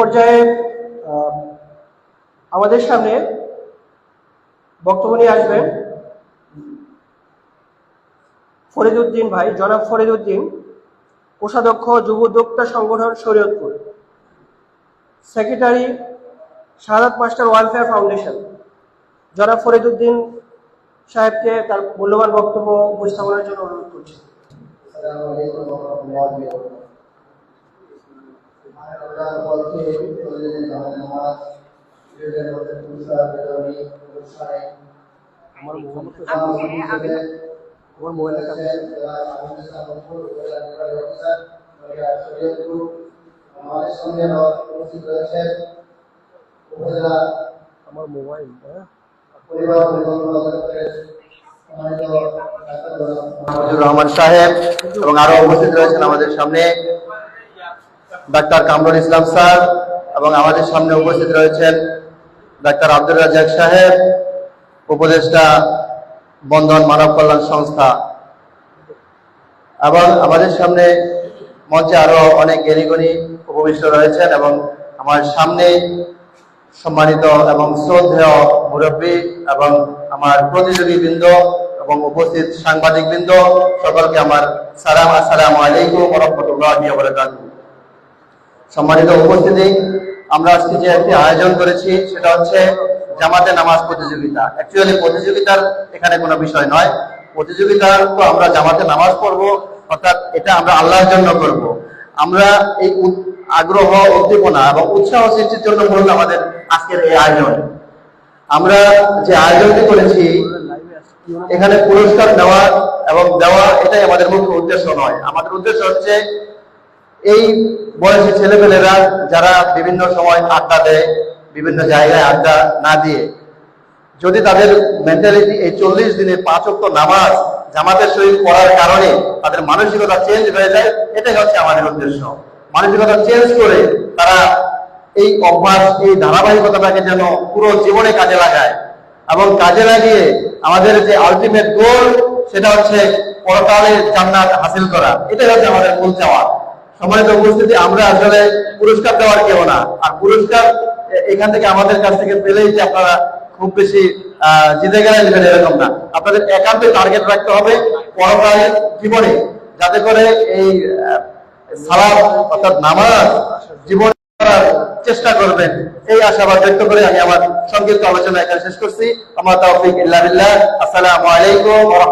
পর্যায়ে আমাদের সামনে বক্তব্য নিয়ে আসবেন ফরিদউদ্দিন ভাই, জনাব ফরিদউদ্দিন কোষাধ্যক্ষ যুব উদ্যোক্তা সংগঠন Shariatpur, secretary Shahadat master welfare foundation. জনাব ফরিদউদ্দিন সাহেবকে তার মূল্যবান বক্তব্য উপস্থাপনের জন্য অনুরোধ করছি। আমার মোবাইল আমার মোবাইলের কাছে আমাদের সঙ্গে উপস্থিত রয়েছেন উপজেলা আমার মোবাইল হ্যাঁ? পরিবার পরিকল্পনা দপ্তরের সম্মানিত মাহমুদুর রহমান সাহেব এবং আরও উপস্থিত রয়েছেন আমাদের সামনে। ডাক্তার কামরুল ইসলাম স্যার এবং আমাদের সামনে উপস্থিত রয়েছেন ডাক্তার আব্দুর রাজাক সাহেব, উপদেষ্টা বন্ধন মানব কল্যাণ সংস্থা। এবং আমাদের সামনে মঞ্চে আরও অনেক জ্ঞানীগুণী উপবিষ্ট রয়েছেন এবং আমার সামনে সম্মানিত এবং শ্রদ্ধেয় মুরব্বী এবং আমার প্রতিযোগী বৃন্দ এবং উপস্থিত সাংবাদিক বৃন্দ সকলকে আমার সালাম, আসসালামু আলাইকুম রহমতুল্লাহ বারাকাতুহু। সম্মানিত উপস্থিতি, আমরা আজকে যে একটি আয়োজন করেছি, সেটা হচ্ছে জামাতে নামাজ প্রতিযোগিতা। অ্যাকচুয়ালি প্রতিযোগিতার এখানে কোনো বিষয় নয়। প্রতিযোগিতার তো আমরা জামাতে নামাজ পড়ব, অর্থাৎ এটা আমরা আল্লাহর জন্য করব। আমরা এই আগ্রহ, উদ্দীপনা এবং উৎসাহ সৃষ্টির জন্য মূলত আমাদের আজকের এই আয়োজন। আমরা যে আয়োজনটি করেছি, এখানে পুরস্কার নেওয়া এবং দেওয়া এটাই আমাদের মুখ্য উদ্দেশ্য নয়। আমাদের উদ্দেশ্য হচ্ছে এই বয়সী ছেলেপেলেরা যারা বিভিন্ন সময় আড্ডা দেয়, বিভিন্ন জায়গায় আড্ডা না দিয়ে, যদি তাদের মেন্টালিটি এই চল্লিশ দিনে পাঁচ অক্ট নামাজ জামাতের সহিত পড়ার কারণে তাদের মানসিকতা চেঞ্জ হয়ে যায়, এটাই হচ্ছে আমাদের উদ্দেশ্য। মানসিকতা চেঞ্জ করে তারা এই অভ্যাস, এই ধারাবাহিকতাটাকে যেন পুরো জীবনে কাজে লাগায় এবং কাজে লাগিয়ে আমাদের যে আলটিমেট গোল সেটা হচ্ছে পরকালে জান্নাত হাসিল করা। এটাই হচ্ছে আমাদের মূল চাওয়া। সম্মানিত উপস্থিতি আমরা আসলে পুরস্কার দেওয়ার কেউ না। আর পুরস্কার এখান থেকে আমাদের কাছ থেকে পেলেই যে আপনারা খুব বেশি জিতে গেলেন এরকম না। আপনাদের একান্ত টার্গেট রাখতে হবে পরকালের জীবনে, যাতে করে এই সালাদ অর্থাৎ নামাজ জীবন করার চেষ্টা করবেন। এই আশাবাদ ব্যক্ত করে আমি আমার সংক্ষিপ্ত আলোচনা এখানে শেষ করছি। আমার তৌফিক ইল্লা বিল্লাহ। আসসালামু আলাইকুম ওয়া